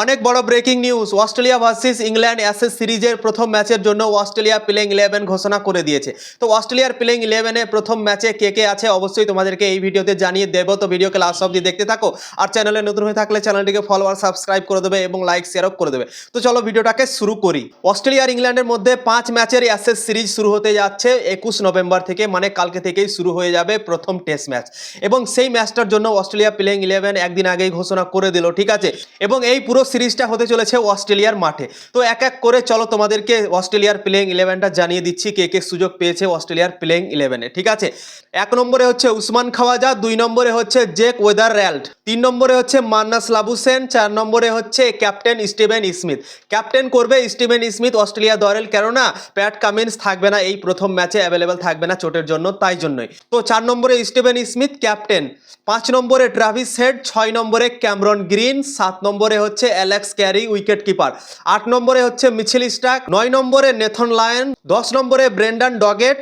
অনেক বড় breaking news Australia versus England Ashes সিরিজের প্রথম ম্যাচের জন্য অস্ট্রেলিয়া প্লেইং ইলেভেন ঘোষণা করে দিয়েছে। তো অস্ট্রেলিয়ার প্লেইং ইলেভেনে প্রথম ম্যাচে কে কে আছে অবশ্যই তোমাদেরকে এই ভিডিওতে জানিয়ে দেবো। তো ভিডিওকে লাস্ট অবধি দেখতে থাকো। আর চ্যানেলে নতুন হয়ে থাকলে চ্যানেলটিকে ফলো আর সাবস্ক্রাইব করে দেবে এবং লাইক শেয়ারও করে দেবে। তো চলো ভিডিওটাকে শুরু করি। অস্ট্রেলিয়া আর ইংল্যান্ডের মধ্যে পাঁচ ম্যাচের অ্যাসেস সিরিজ শুরু হতে যাচ্ছে একুশ নভেম্বর থেকে মানে কালকে থেকেই শুরু হয়ে যাবে প্রথম টেস্ট ম্যাচ এবং সেই ম্যাচটার জন্য অস্ট্রেলিয়া প্লেইং ইলেভেন একদিন আগেই ঘোষণা করে দিল, ঠিক আছে? এবং এই পুরো সিরিজটা হতে চলেছে অস্ট্রেলিয়ার মাঠে। তো এক এক করে চলো তোমাদেরকে অস্ট্রেলিয়ার প্লেইং ইলেভেনটা জানিয়ে দিচ্ছি কে কে সুযোগ পেয়েছে অস্ট্রেলিয়ার প্লেইং ইলেভেনে ঠিক আছে? এক নম্বরে হচ্ছে উসমান খাওয়াজা, দুই নম্বরে হচ্ছে জেক ওয়েদার র্যাল্ড তিন নম্বরে হচ্ছে মান্নাস লাবুসেন, চার নম্বরে হচ্ছে ক্যাপ্টেন স্টিভেন স্মিথ। ক্যাপ্টেন করবে স্টিভেন স্মিথ অস্ট্রেলিয়া দলের, কেননা প্যাট কামিন্স থাকবে না, এই প্রথম ম্যাচে অ্যাভেলেবেল থাকবে না চোটের জন্য, তাই জন্যই। তো চার নম্বরে স্টিভেন স্মিথ ক্যাপ্টেন, পাঁচ নম্বরে ট্রাভিস হেড, ছয় নম্বরে ক্যামরন গ্রিন, সাত নম্বরে হচ্ছে অ্যালেক্স ক্যারি, উইকেট কিপার। আট নম্বরে হচ্ছে মিছিল স্টাক, নয় নম্বরে নেথন লায়ন, দশ নম্বরে ব্রেন্ডান ডগেট,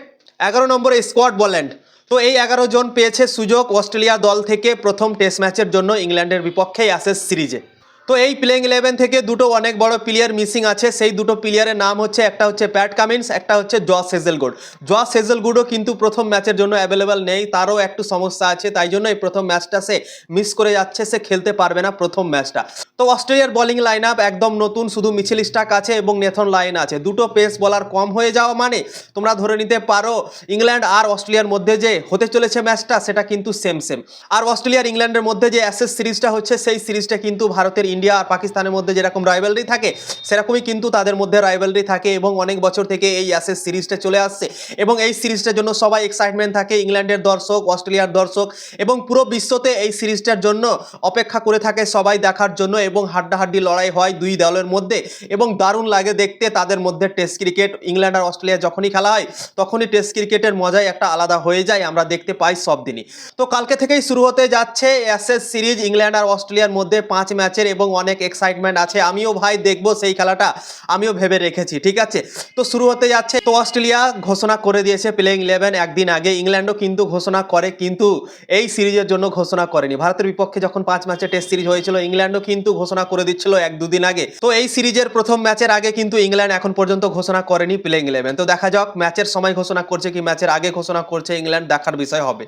এগারো নম্বরে স্কোয়াড বল্যান্ড তো এই এগারো জন পেয়েছে সুযোগ অস্ট্রেলিয়া দল থেকে প্রথম টেস্ট ম্যাচের জন্য ইংল্যান্ডের বিপক্ষেই আসে সিরিজে। তো এই প্লেইং ইলেভেন থেকে দুটো অনেক বড় প্লেয়ার মিসিং আছে। সেই দুটো প্লেয়ারের নাম হচ্ছে, একটা হচ্ছে প্যাট কামিন্স, একটা হচ্ছে জস হেজেলগুড। জস হেজেলগুডও কিন্তু প্রথম ম্যাচের জন্য অ্যাভেলেবেল নেই, তারও একটু সমস্যা আছে, তাই জন্য এই প্রথম ম্যাচটা সে মিস করে যাচ্ছে, সে খেলতে পারবে না প্রথম ম্যাচটা। তো অস্ট্রেলিয়ার বোলিং লাইন আপ একদম নতুন, শুধু মিছিল স্টাক আছে এবং নেথন লাইন আছে। দুটো পেস বলার কম হয়ে যাওয়া মানে তোমরা ধরে নিতে পারো, ইংল্যান্ড আর অস্ট্রেলিয়ার মধ্যে যে হতে চলেছে ম্যাচটা সেটা কিন্তু সেম সেম আর অস্ট্রেলিয়ার ইংল্যান্ডের মধ্যে যে অ্যাসেস সিরিজটা হচ্ছে, সেই সিরিজটা কিন্তু ভারতের ইন্ডিয়া আর পাকিস্তানের মধ্যে যেরকম রাইভালরি থাকে, সেরকমই কিন্তু তাদের মধ্যে রাইভালরি থাকে এবং অনেক বছর থেকে এই অ্যাসেস সিরিজটা চলে আসছে। এবং এই সিরিজটার জন্য সবাই এক্সাইটমেন্ট থাকে, ইংল্যান্ডের দর্শক, অস্ট্রেলিয়ার দর্শক এবং পুরো বিশ্বতে এই সিরিজটার জন্য অপেক্ষা করে থাকে সবাই দেখার জন্য এবং হাড্ডাহাড্ডি লড়াই হয় দুই দলের মধ্যে এবং দারুণ লাগে দেখতে তাদের মধ্যে টেস্ট ক্রিকেট, ইংল্যান্ড আর অস্ট্রেলিয়া যখনই খেলা হয় তখনই টেস্ট ক্রিকেটের মজাই একটা আলাদা হয়ে যায়, আমরা দেখতে পাই সব দিনই। তো কালকে থেকেই শুরু হতে যাচ্ছে অ্যাসেস সিরিজ, ইংল্যান্ড আর অস্ট্রেলিয়ার মধ্যে পাঁচ ম্যাচের এবং অনেক এক্সাইটমেন্ট আছে। আমিও ভাই দেখব সেই খেলাটা, আমিও ভেবে রেখেছি, ঠিক আছে? তো শুরু হতে যাচ্ছে, তো অস্ট্রেলিয়া ঘোষণা করে দিয়েছে প্লেইং ইলেভেন একদিন আগে, ইংল্যান্ডও কিন্তু ঘোষণা করে, কিন্তু এই সিরিজের জন্য ঘোষণা করেনি। ভারতের বিপক্ষে যখন পাঁচ ম্যাচে টেস্ট সিরিজ হয়েছিল, ইংল্যান্ডও কিন্তু ঘোষণা করে দিচ্ছিল এক দুদিন আগে। তো এই সিরিজের প্রথম ম্যাচের আগে কিন্তু ইংল্যান্ড এখন পর্যন্ত ঘোষণা করেনি প্লেইং ইলেভেন। তো দেখা যাক ম্যাচের সময় ঘোষণা করছে কি ম্যাচের আগে ঘোষণা করছে ইংল্যান্ড, দেখার বিষয় হবে।